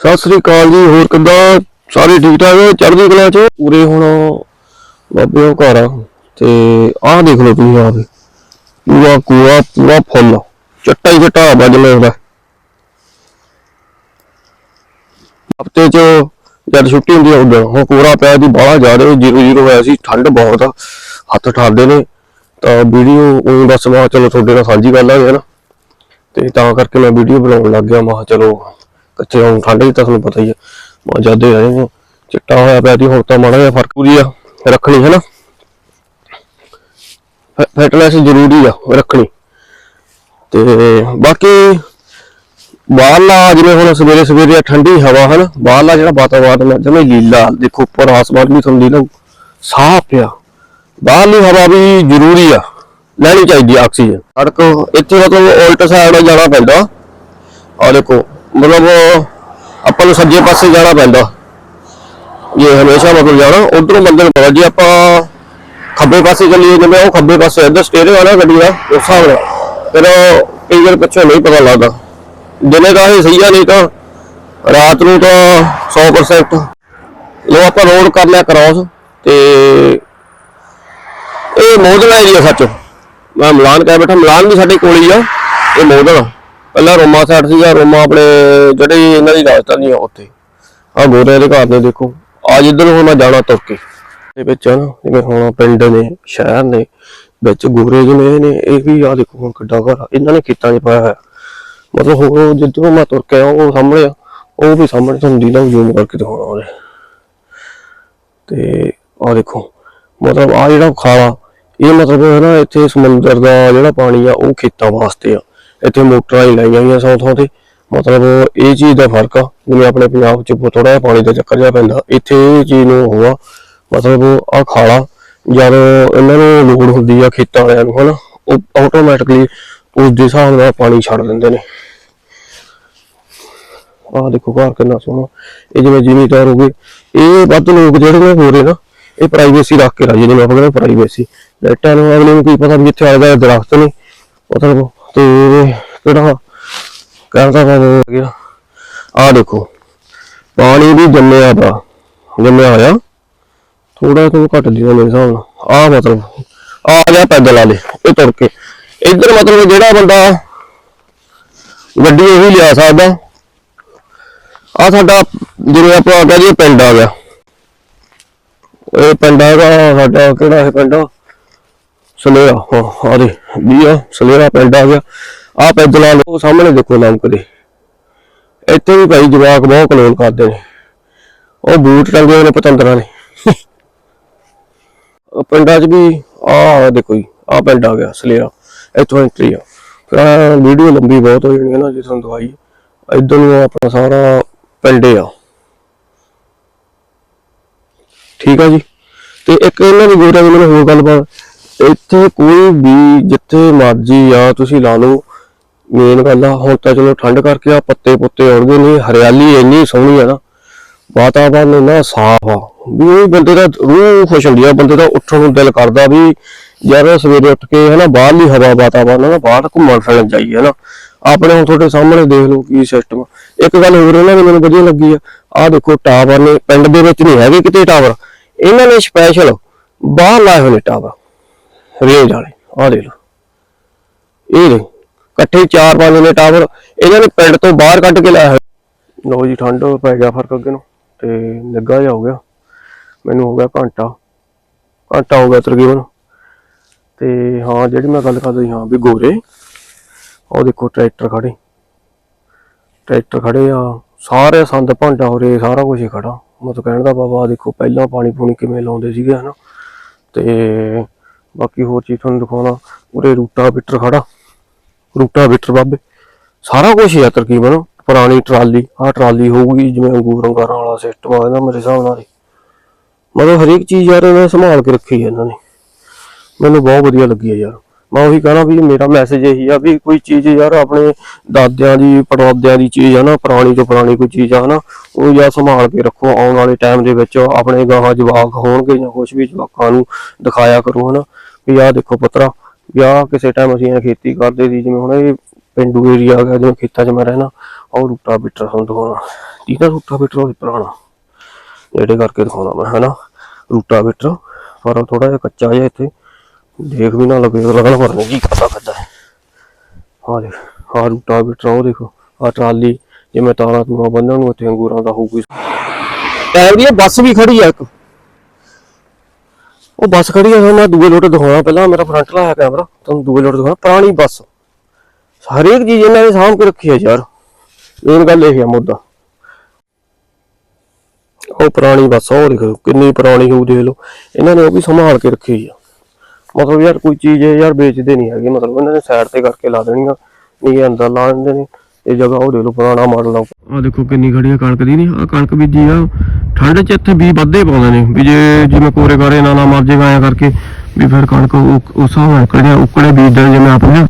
ਸਤਿ ਸ੍ਰੀ ਅਕਾਲ ਜੀ, ਹੋਰ ਕਿੱਦਾਂ? ਸਾਰੇ ਠੀਕ ਠਾਕ ਹੈ ਚੜ੍ਹਦੀ ਕਲਾ ਚ? ਪੂਰੇ ਹੁਣ ਬਾਬੇ ਉਹ ਘਰ ਆ, ਤੇ ਆਹ ਦੇਖ ਲਓ ਤੁਸੀਂ ਆਹ ਪੂਰਾ ਕੂੜਾ ਪੂਰਾ ਫੁੱਲ। ਚੱਟਾ ਹੀ ਚੱਟਾ ਵੱਜ ਲੱਗਦਾ ਹਫ਼ਤੇ ਚ ਜਦ ਛੁੱਟੀ ਹੁੰਦੀ ਆ ਉਦੋਂ ਹੁਣ ਪੂਰਾ ਪਿਆ ਦੀ ਬਾਹਲਾ ਜਾ ਰਹੇ ਜੀਰੋ ਜੀਰੋ ਹੋਇਆ ਸੀ, ਠੰਡ ਬਹੁਤ ਆ। ਹੱਥ ਠਾਰਦੇ ਨੇ। ਤਾਂ ਵੀਡੀਓ ਉਹ ਦੱਸ, ਮੈਂ ਚਲੋ ਤੁਹਾਡੇ ਨਾਲ ਸਾਂਝੀ ਕਰ ਲਾਂਗੇ ਨਾ ਤੇ ਤਾਂ ਕਰਕੇ ਮੈਂ ਵੀਡੀਓ ਬਣਾਉਣ ਲੱਗ ਗਿਆ, ਮੈਂ ਕਿਹਾ ਚਲੋ ਕੱਚੇ ਹੁਣ, ਠੰਡ ਦੀ ਤਾਂ ਤੁਹਾਨੂੰ ਪਤਾ ਹੀ ਆ। ਮੈਂ ਜਦੇ ਆਏ ਹਾਂ ਚਿੱਟਾ ਹੋਇਆ ਪਿਆ ਦੀ ਹੁਣ ਤਾਂ ਮਾੜਾ ਜਿਹਾ ਫ਼ਰਕ ਪੂਰੀ ਆ, ਰੱਖਣੀ ਹੈ ਨਾ। ਫਿਟਨੈਸ ਜ਼ਰੂਰੀ ਆ, ਰੱਖਣੀ। ਤੇ ਬਾਕੀ ਬਾਹਰਲਾ, ਜਿਵੇਂ ਹੁਣ ਸਵੇਰੇ ਸਵੇਰੇ ਠੰਡੀ ਹਵਾ ਹੈ ਬਾਹਰਲਾ ਜਿਹੜਾ ਵਾਤਾਵਰਨ ਹੈ ਜਿਵੇਂ ਲੀਲਾ, ਦੇਖੋ ਉੱਪਰ ਆਸਮਾਨ ਵੀ ਤੁਹਾਨੂੰ ਲੀਲਾ, ਸਾਫ਼ ਪਿਆ। ਬਾਹਰਲੀ ਹਵਾ ਵੀ ਜ਼ਰੂਰੀ ਆ, ਲੈਣੀ ਚਾਹੀਦੀ ਆਕਸੀਜਨ। ਸੜਕ, ਇੱਥੇ ਮਤਲਬ ਉਲਟ ਸਾਈਡ ਜਾਣਾ ਪੈਂਦਾ। ਆ ਦੇਖੋ ਮਤਲਬ ਆਪਾਂ ਨੂੰ ਸੱਜੇ ਪਾਸੇ ਜਾਣਾ ਪੈਂਦਾ। ਇਹ ਹਮੇਸ਼ਾ ਮਤਲਬ ਜਾਣਾ, ਉਧਰੋਂ ਮੰਦਰ ਪਵਾ ਜੀ ਆਪਾਂ ਖੱਬੇ ਪਾਸੇ ਚੱਲੀਏ, ਜਿਵੇਂ ਉਹ ਖੱਬੇ ਪਾਸੇ, ਇੱਧਰ ਸਟੇਰਿੰਗ ਆ ਨਾ ਗੱਡੀ ਦਾ, ਉਸ ਹਿਸਾਬ ਨਾਲ, ਫਿਰ ਕਈ ਵਾਰ ਪਿੱਛੋਂ ਨਹੀਂ ਪਤਾ ਲੱਗਦਾ। ਦਿਨੇ ਤਾਂ ਇਹ ਸਹੀ ਆ, ਨਹੀਂ ਤਾਂ ਰਾਤ ਨੂੰ ਤਾਂ 100% ਲੋ ਆਪਾਂ ਰੋਡ ਕਰ ਲਿਆ ਕ੍ਰਾਸ ਤੇ ਇਹ ਮੋਦਲਾ ਏਰੀਆ ਸੱਚ। ਮੈਂ ਮਲਾਨ ਕਹਿ ਬੈਠਾ, ਮਲਾਨ ਵੀ ਸਾਡੇ ਕੋਲ ਹੀ ਆ, ਇਹ ਮੋਦਲਾ। ਪਹਿਲਾਂ ਰੋਮਾ ਸਾਈਡ ਸੀਗਾ, ਰੋਮਾ ਆਪਣੇ ਜਿਹੜੇ ਇਹਨਾਂ ਦੀ ਰਾਜਧਾਨੀ ਆ ਉੱਥੇ। ਆ ਗੋਰਿਆਂ ਦੇ ਘਰ ਨੇ ਦੇਖੋ। ਆ ਜਿੱਧਰ ਹੁਣ ਮੈਂ ਜਾਣਾ ਤੁਰ ਕੇ। ਦੇ ਵਿੱਚ ਆ ਨਾ, ਜਿਵੇਂ ਹੁਣ ਪਿੰਡ ਨੇ, ਸ਼ਹਿਰ ਨੇ, ਵਿੱਚ ਗੋਰੇ ਜਿਵੇਂ ਨੇ ਇਹ ਵੀ ਆ ਦੇਖੋ ਹੁਣ ਕਿੱਡਾ ਘਰ ਇਹਨਾਂ ਨੇ ਖੇਤਾਂ 'ਚ ਪਾਇਆ ਹੋਇਆ। ਮਤਲਬ ਹੋਰ ਜਿੱਧਰੋਂ ਮੈਂ ਤੁਰ ਕੇ ਆਇਆ, ਉਹ ਸਾਹਮਣੇ ਆ, ਉਹ ਵੀ ਸਾਹਮਣੇ ਤੁਹਾਨੂੰ ਦੀਦਾ ਜ਼ੂਮ ਕਰਕੇ ਦਿਖਾਉਣਾ ਉਹਨੇ। ਤੇ ਆ ਦੇਖੋ, ਮਤਲਬ ਆ ਜਿਹੜਾ ਖਾਲਾ, ਇਹ ਮਤਲਬ ਹੈ ਨਾ, ਇੱਥੇ ਸਮੁੰਦਰ ਦਾ ਜਿਹੜਾ ਪਾਣੀ ਆ, ਉਹ ਖੇਤਾਂ ਵਾਸਤੇ ਆ। ਇੱਥੇ ਮੋਟਰਾਂ ਹੀ ਲਾਈਆਂ ਹੋਈਆਂ ਸੌ ਥਾਂ ਤੇ। ਮਤਲਬ ਇਹ ਚੀਜ਼ ਦਾ ਫ਼ਰਕ ਆ, ਜਿਵੇਂ ਆਪਣੇ ਪੰਜਾਬ 'ਚ ਥੋੜਾ ਜਿਹਾ ਪਾਣੀ ਦਾ ਚੱਕਰ ਜਿਹਾ ਪੈਂਦਾ, ਇੱਥੇ ਇਹ ਚੀਜ਼ ਨੂੰ ਹੋਆ ਮਤਲਬ ਆ ਖਾਲਾ, ਜਦ ਇਹਨਾਂ ਨੂੰ ਲੋੜ ਹੁੰਦੀ ਆ ਖੇਤਾਂ ਵਾਲਿਆਂ ਨੂੰ, ਹਨਾ, ਉਹ ਆਟੋਮੈਟਿਕਲੀ ਉਸ ਦੇ ਹਿਸਾਬ ਨਾਲ ਪਾਣੀ ਛੱਡ ਦਿੰਦੇ ਨੇ। ਆਹ ਦੇਖੋ ਘਰ ਕਿੰਨਾ ਸੋਹਣਾ। ਇਹ ਜਿਵੇਂ ਜ਼ਿਮੀਦਾਰ ਹੋ ਗਏ, ਇਹ ਵੱਧ ਲੋਕ ਜਿਹੜੇ ਨੇ ਹੋ ਰਹੇ ਨਾ, ਇਹ ਪ੍ਰਾਈਵੇਸੀ ਰੱਖ ਕੇ ਰਾਜੀ ਨੇ ਆਪਾਂ ਕਹਿੰਦੇ ਪ੍ਰਾਈਵੇਸੀ ਲਾਈਟਾਂ ਨੂੰ ਅਗਲੇ ਨੂੰ ਕੀ ਪਤਾ ਵੀ ਇੱਥੇ ਆਲੇ ਦੁਆਲੇ ਦਰਖਤ ਨੇ। ਮਤਲਬ ਤੇ ਕਿਹੜਾ ਕਹਿੰਦਾ ਵਾ ਗਿਆ। ਆਹ ਦੇਖੋ, ਪਾਣੀ ਵੀ ਜੰਮਿਆ ਪਾ ਜੰਮਿਆ ਹੋਇਆ। ਥੋੜਾ ਤੋਂ ਘੱਟ ਦਿਓ ਮੇਰੇ ਹਿਸਾਬ ਨਾਲ। ਆਹ ਮਤਲਬ ਆ ਗਿਆ ਪੈਦਲ ਵਾਲੇ, ਇਹ ਤੁਰ ਕੇ ਇੱਧਰ ਮਤਲਬ ਜਿਹੜਾ ਬੰਦਾ ਗੱਡੀ ਉਹੀ ਲਿਆ ਸਕਦਾ। ਆ ਸਾਡਾ ਜਿਵੇਂ ਆਪਾਂ ਕਹਿ ਦਈਏ ਪਿੰਡ ਆ ਗਿਆ। ਇਹ ਪਿੰਡ ਹੈਗਾ ਸਾਡਾ ਕਿਹੜਾ ਹੈ ਪਿੰਡ? ਸਲੇਰਾ ਹਾਂ ਆ ਦੇ ਵੀ ਆ ਸਲੇਰਾ ਪਿੰਡ ਆ ਗਿਆ। ਆ ਪੈਦਲਾਂ ਲੋ ਸਾਹਮਣੇ ਦੇਖੋ ਨਾਮ ਕਦੇ ਇੱਥੇ ਵੀ ਭਾਈ ਜਵਾਕ ਬਹੁਤ ਕਲੋਲ ਕਰਦੇ ਨੇ। ਉਹ ਬੂਟ ਟੰਗੇ ਨੇ ਪਤੰਦਰਾਂ ਨੇ। ਪਿੰਡਾਂ 'ਚ ਵੀ ਆ ਦੇਖੋ ਜੀ ਆ ਪਿੰਡ ਆ ਗਿਆ ਸਲੇਰਾ ਇੱਥੋਂ ਐਂਟਰੀ ਆ। ਫਿਰ ਵੀਡੀਓ ਲੰਬੀ ਬਹੁਤ ਹੋ ਜਾਣੀ ਹੈ ਨਾ, ਜੇ ਤੁਹਾਨੂੰ ਦਵਾਈ ਇਧਰ ਨੂੰ ਆਪਣਾ ਸਾਰਾ ਪਿੰਡੇ ਆ। ਠੀਕ ਆ ਜੀ। ਤੇ ਇੱਕ ਇਹਨਾਂ ਦੀ ਗੋਰਿਆਂ ਦੀ ਮੈਨੂੰ ਹੋਰ ਗੱਲ ਬਾਤ ਇੱਥੇ ਕੋਈ ਵੀ ਜਿੱਥੇ ਮਰਜ਼ੀ ਆ, ਤੁਸੀਂ ਲਾ ਲਓ। ਮੇਨ ਗੱਲ ਆ, ਹੁਣ ਤਾਂ ਚਲੋ ਠੰਡ ਕਰਕੇ ਆ, ਪੱਤੇ ਪੁੱਤੇ ਉੜਦੇ ਨੇ ਹਰਿਆਲੀ ਇੰਨੀ ਸੋਹਣੀ ਆ ਨਾ। ਵਾਤਾਵਰਨ ਇੰਨਾ ਸਾਫ਼ ਆ। ਵੀ ਉਹ ਬੰਦੇ ਦਾ ਰੂਹ ਖੁਸ਼ ਹੁੰਦੀ ਆ, ਬੰਦੇ ਦਾ ਉੱਠਣ ਨੂੰ ਦਿਲ ਕਰਦਾ ਵੀ ਯਾਰ ਸਵੇਰੇ ਉੱਠ ਕੇ ਹਨਾ, ਬਾਹਰਲੀ ਹਵਾ ਵਾਤਾਵਰਨ ਨਾ, ਬਾਹਰ ਘੁੰਮਣ ਫਿਰਨ ਜਾਈਏ ਹਨਾ। ਆਪਣੇ ਹੁਣ ਤੁਹਾਡੇ ਸਾਹਮਣੇ ਦੇਖ ਲਓ ਕੀ ਸਿਸਟਮ ਇੱਕ ਗੱਲ ਹੋਰ ਇਹਨਾਂ ਦੀ ਮੈਨੂੰ ਵਧੀਆ ਲੱਗੀ ਆ, ਆਹ ਦੇਖੋ ਟਾਵਰ ਨੇ, ਪਿੰਡ ਦੇ ਵਿੱਚ ਨਹੀਂ ਹੈਗੇ ਕਿਤੇ ਟਾਵਰ। ਇਹਨਾਂ ਨੇ ਸਪੈਸ਼ਲ ਬਾਹਰ ਲਾਏ ਹੋਏ ਨੇ ਟਾਵਰ। ਰੇਂਜ ਵਾਲੇ, ਆਹ ਦੇਖ ਲਓ। ਇਹ ਨੇ ਇਕੱਠੇ ਚਾਰ ਪੰਜ ਨੇ ਟਾਵਰ ਇਹਨਾਂ ਨੇ ਪਿੰਡ ਤੋਂ ਬਾਹਰ ਕੱਢ ਕੇ ਲਾਇਆ ਹੋਇਆ। ਲੋ ਜੀ, ਠੰਡ ਪੈ ਗਿਆ ਫ਼ਰਕ ਅੱਗੇ ਨੂੰ, ਤੇ ਨਿੱਘਾ ਜਿਹਾ ਹੋ ਗਿਆ। ਮੈਨੂੰ ਹੋ ਗਿਆ ਘੰਟਾ ਘੰਟਾ ਹੋ ਗਿਆ ਤਕਰੀਬਨ। ਤੇ ਹਾਂ, ਜਿਹੜੀ ਮੈਂ ਗੱਲ ਕਰਦਾ ਹਾਂ, ਵੀ ਗੋਰੇ। ਉਹ ਦੇਖੋ, ਟਰੈਕਟਰ ਖੜੇ। ਟਰੈਕਟਰ ਖੜੇ ਆ, ਸਾਰੇ ਸੰਦ ਭਾਂਡਾ ਹੋ ਰਹੇ, ਸਾਰਾ ਕੁਝ ਹੀ ਖੜਾ। ਮਤਲਬ ਕਹਿਣ ਦਾ ਬਾਬਾ ਦੇਖੋ, ਪਹਿਲਾਂ ਪਾਣੀ ਪੂਣੀ ਕਿਵੇਂ ਲਾਉਂਦੇ ਸੀਗੇ, ਹਨਾ। ਤੇ ਬਾਕੀ ਹੋਰ ਚੀਜ਼ ਤੁਹਾਨੂੰ ਦਿਖਾਉਣਾ। ਉਰੇ ਰੂਟਾ ਬਿਟਰ ਖੜਾ। ਰੂਟਾ ਬਿਟਰ ਬਾਬੇ। ਸਾਰਾ ਕੁਝ ਹੀ ਆ ਤਕਰੀਬਨ। ਪੁਰਾਣੀ ਟਰਾਲੀ, ਆਹ ਟਰਾਲੀ ਹੋਊਗੀ ਜਿਵੇਂ ਅੰਗੂਰ ਅੰਗਾਰਾਂ ਵਾਲਾ ਸਿਸਟਮ ਆ ਇਹਦਾ ਮੇਰੇ ਹਿਸਾਬ ਨਾਲ ਮਤਲਬ ਹਰੇਕ ਚੀਜ਼ ਯਾਰ ਇਹਨਾਂ ਸੰਭਾਲ ਕੇ ਰੱਖੀ ਹੈ ਇਹਨਾਂ ਨੇ। ਮੈਨੂੰ ਬਹੁਤ ਵਧੀਆ ਲੱਗੀ ਹੈ ਯਾਰ। ਮੈਂ ਉਹੀ ਕਹਣਾ ਵੀ ਮੇਰਾ ਮੈਸੇਜ ਇਹੀ ਆ ਵੀ ਕੋਈ ਚੀਜ਼ ਯਾਰ ਆਪਣੇ ਦਾਦਿਆਂ ਦੀ ਪੜਦਾਦਿਆਂ ਦੀ ਚੀਜ਼ ਆ ਨਾ, ਪੁਰਾਣੀ ਤੋਂ ਪੁਰਾਣੀ ਕੋਈ ਚੀਜ਼ ਆ ਨਾ ਉਹ ਯਾਰ ਸੰਭਾਲ ਕੇ ਰੱਖੋ, ਆਉਣ ਵਾਲੇ ਟਾਈਮ ਦੇ ਵਿੱਚ ਆਪਣੇ ਗਾਹਾਂ ਜਵਾਕ ਹੋਣਗੇ ਜਾਂ ਕੁਝ ਵੀ ਜਵਾਕਾਂ ਨੂੰ ਦਿਖਾਇਆ ਕਰੋ ਹਨਾ, ਵੀ ਆਹ ਦੇਖੋ ਪੁੱਤਰਾ, ਵੀ ਆਹ ਕਿਸੇ ਟਾਈਮ ਅਸੀਂ ਇਹ ਖੇਤੀ ਕਰਦੇ ਸੀ, ਜਿਵੇਂ ਹੁਣ ਇਹ ਪਿੰਡੂ ਏਰੀਆ ਆ ਗਿਆ ਜਿਵੇਂ ਖੇਤਾਂ 'ਚ ਮੈਂ ਰਹਿਣਾ ਉਹ ਰੂਟਾ ਬੀਟਰ ਹੁਣ ਦਿਖਾਉਣਾ ਤੀਨਾ ਰੂਟਾ ਬੀਟਰ ਉਹ ਪੁਰਾਣਾ ਜਿਹੜੇ ਕਰਕੇ ਦਿਖਾਉਣਾ ਮੈਂ ਹਨਾ, ਰੂਟਾ ਬੀਟਰ, ਪਰ ਉਹ ਥੋੜਾ ਜਿਹਾ ਕੱਚਾ ਜਿਹਾ ਇੱਥੇ ਦੇਖ ਵੀ ਨਾ ਲੱਗੇ ਲੱਗਣਾ ਪਰ ਨਹੀਂ ਕੀ ਕਰਦਾ ਕਰਦਾ ਹੈ? ਹਾਂ ਦੇਖ ਆਹ ਰੂਟਾ ਬੀਟਰ ਉਹ ਦੇਖੋ ਆ ਟਰਾਲੀ ਜਿਵੇਂ ਤਾਰਾਂ ਤੂਰਾਂ ਬੰਨਣ ਨੂੰ ਇੱਥੇ ਅੰਗੂਰਾਂ ਦਾ ਹੋਊਗੀ ਟਾਇਰ ਦੀ ਇਹ ਬੱਸ ਵੀ ਖੜੀ ਆ ਇੱਕ। ਉਹ ਬੱਸ ਖੜੀ ਆ ਮੈਂ ਦੂਏ ਲੋਟ ਦਿਖਾਉਣਾ ਪਹਿਲਾਂ ਮੇਰਾ ਫਰੰਟ ਲਾਇਆ ਕੈਮਰਾ ਤੁਹਾਨੂੰ ਦੂਏ ਲੋਟ ਦਿਖਾਉਣਾ ਪੁਰਾਣੀ ਬੱਸ। ਹਰੇਕ ਚੀਜ਼ ਇਹਨਾਂ ਨੇ ਸਾਂਭ ਕੇ ਰੱਖੀ ਆ ਯਾਰ। ਮੇਨ ਗੱਲ ਇਹ ਆ ਮੁੱਦਾ। ਉਹ ਪੁਰਾਣੀ ਬੱਸ ਆ, ਉਹ ਦੇਖੋ ਕਿੰਨੀ ਪੁਰਾਣੀ ਹੋਊ ਦੇਖ ਲਓ। ਇਹਨਾਂ ਨੇ ਉਹ ਵੀ ਸੰਭਾਲ ਕੇ ਰੱਖੀ ਆ। ਮਤਲਬ ਯਾਰ ਕੋਈ ਚੀਜ਼ ਯਾਰ ਵੇਚਦੇ ਨਹੀਂ ਹੈਗੇ, ਮਤਲਬ ਇਹਨਾਂ ਨੇ ਸਾਈਡ ਤੇ ਕਰਕੇ ਲਾ ਦੇਣੀਆਂ, ਨਹੀਂ ਇਹ ਅੰਦਰ ਲਾ ਦਿੰਦੇ ਨੇ, ਇਹ ਜਗ੍ਹਾ ਉਹ ਦੇਖ ਲਓ ਪੁਰਾਣਾ ਮਾਡਲ ਆ। ਆ ਦੇਖੋ ਕਿੰਨੀ ਖੜੀ ਆ, ਕਣਕ ਦੀ ਨਹੀਂ ਆ ਕਣਕ ਬੀਜੀ ਆ, ਠੰਡ 'ਚ ਇੱਥੇ ਵੀ ਵੱਧੇ ਪਾਉਂਦੇ ਨੇ, ਵੀ ਜੇ ਜਿਵੇਂ ਕੋਰੇ ਕਾਰੇ ਨਾ ਨਾ ਮਰ ਜਾਏਗਾ ਐਂ ਕਰਕੇ ਵੀ ਫਿਰ ਕਣਕ ਉਹ- ਉਸ ਹਿਸਾਬ ਨਾਲ ਕਿਹੜੀਆਂ ਉਕੜੇ ਬੀਜਦੇ ਨੇ, ਜਿਵੇਂ ਆਪਣੇ